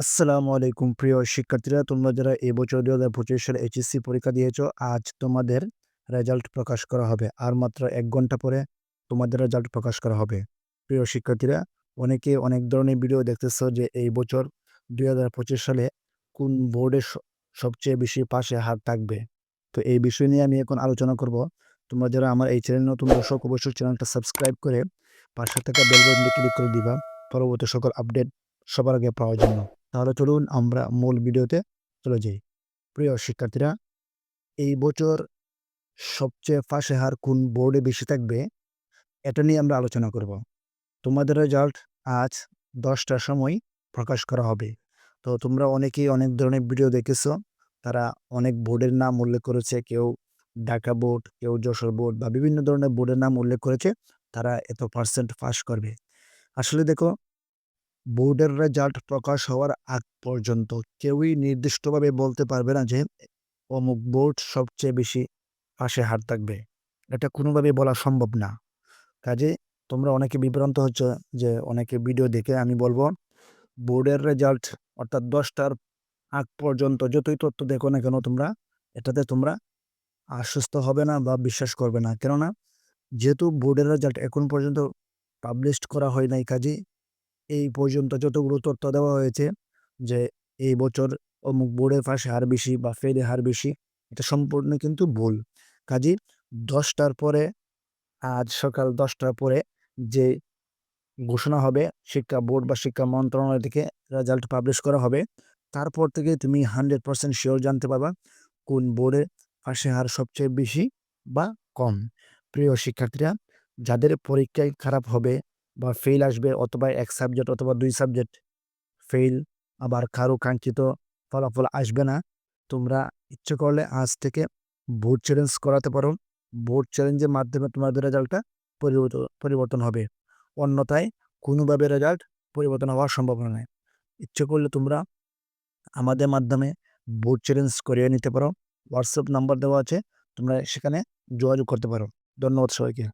আসসালামু আলাইকুম প্রিয় শিক্ষার্থীরা, তোমরা যারা এবছর দু হাজার পঁচিশ সালে এইচএসসি পরীক্ষা দিয়েছ, আজ তোমাদের রেজাল্ট প্রকাশ করা হবে। আর মাত্র এক ঘণ্টা পরে তোমাদের রেজাল্ট প্রকাশ করা হবে। প্রিয় শিক্ষার্থীরা, অনেকে অনেক ধরনের ভিডিও দেখতেছো যে এই বছর দুই হাজার পঁচিশ সালে কোন বোর্ডে সবচেয়ে বেশি পাশে হার থাকবে। তো এই বিষয় নিয়ে আমি এখন আলোচনা করব। তোমরা যারা আমার এই চ্যানেল নতুন দর্শক, অবশ্যই চ্যানেলটা সাবস্ক্রাইব করে পাশে থাকা বেল ক্লিক করে দিবা। পরবর্তী সকল আপডেট সবার আগে পাওয়ার জন্য। তাহলে চলুন আমরা মূল ভিডিওতে চলে যাই। প্রিয় শিক্ষার্থীরা, এই বছর সবচেয়ে ফাঁসে হার কোন বোর্ডে বেশি থাকবে, এটা নিয়ে আমরা আলোচনা করব। তোমাদের রেজাল্ট আজ দশটার সময় প্রকাশ করা হবে। তো তোমরা অনেকেই অনেক ধরনের ভিডিও দেখেছ, তারা অনেক বোর্ডের নাম উল্লেখ করেছে, কেউ ঢাকা বোর্ড, কেউ যশোর বোর্ড বা বিভিন্ন ধরনের বোর্ডের নাম উল্লেখ করেছে, তারা এত পার্সেন্ট পাস করবে। আসলে দেখো বোর্ডের রেজাল্ট প্রকাশ হওয়ার আগ পর্যন্ত কেউই নির্দিষ্টভাবে বলতে পারবে না যে, অমুক বোর্ড সবচেয়ে বেশি পাশে হার থাকবে এটা কোনোভাবে বলা সম্ভব না। কাজে তোমরা অনেকে বিভ্রান্ত হচ্ছে যে, অনেকে ভিডিও দেখে আমি বলব বোর্ডের রেজাল্ট অর্থাৎ দশটার আগ পর্যন্ত যতই তথ্য দেখো না কেন, তোমরা এটাতে তোমরা আশ্বস্ত হবে না বা বিশ্বাস করবে না। কেননা, যেহেতু বোর্ডের রেজাল্ট এখন পর্যন্ত পাবলিশড করা হয় নাই, কাজে এই পর্যন্ত যতগুলো তথ্য দেওয়া হয়েছে যে, এই বছর অমুক বোর্ডের পাশে হার বেশি বা ফেলে হার বেশি, এটা সম্পূর্ণ কিন্তু ভুল। কাজী দশটার পরে, আজ সকাল দশটার পরে যে ঘোষণা হবে, শিক্ষা বোর্ড বা শিক্ষা মন্ত্রণালয় থেকে রেজাল্ট পাবলিশ করা হবে, তারপর থেকে তুমি হান্ড্রেড পার্সেন্ট শিওর জানতে পারবা কোন বোর্ডে পাশে হার সবচেয়ে বেশি বা কম। প্রিয় শিক্ষার্থীরা, যাদের পরীক্ষায় খারাপ হবে বা ফেল আসবে অথবা এক সাবজেক্ট অথবা দুই সাবজেক্ট ফেল আবার কারও কাঙ্ক্ষিত ফলাফল আসবে না। তোমরা ইচ্ছে করলে আজ থেকে বোর্ড চ্যালেঞ্জ করাতে পারো। বোর্ড চ্যালেঞ্জের মাধ্যমে তোমাদের রেজাল্টটা পরিবর্তন পরিবর্তন হবে। অন্যথায় কোনোভাবে রেজাল্ট পরিবর্তন হওয়ার সম্ভাবনা নেই। ইচ্ছে করলে তোমরা আমাদের মাধ্যমে বোর্ড চ্যালেঞ্জ করিয়ে নিতে পারো। হোয়াটসঅ্যাপ নাম্বার দেওয়া আছে, তোমরা সেখানে যোগাযোগ করতে পারো। ধন্যবাদ সবাইকে।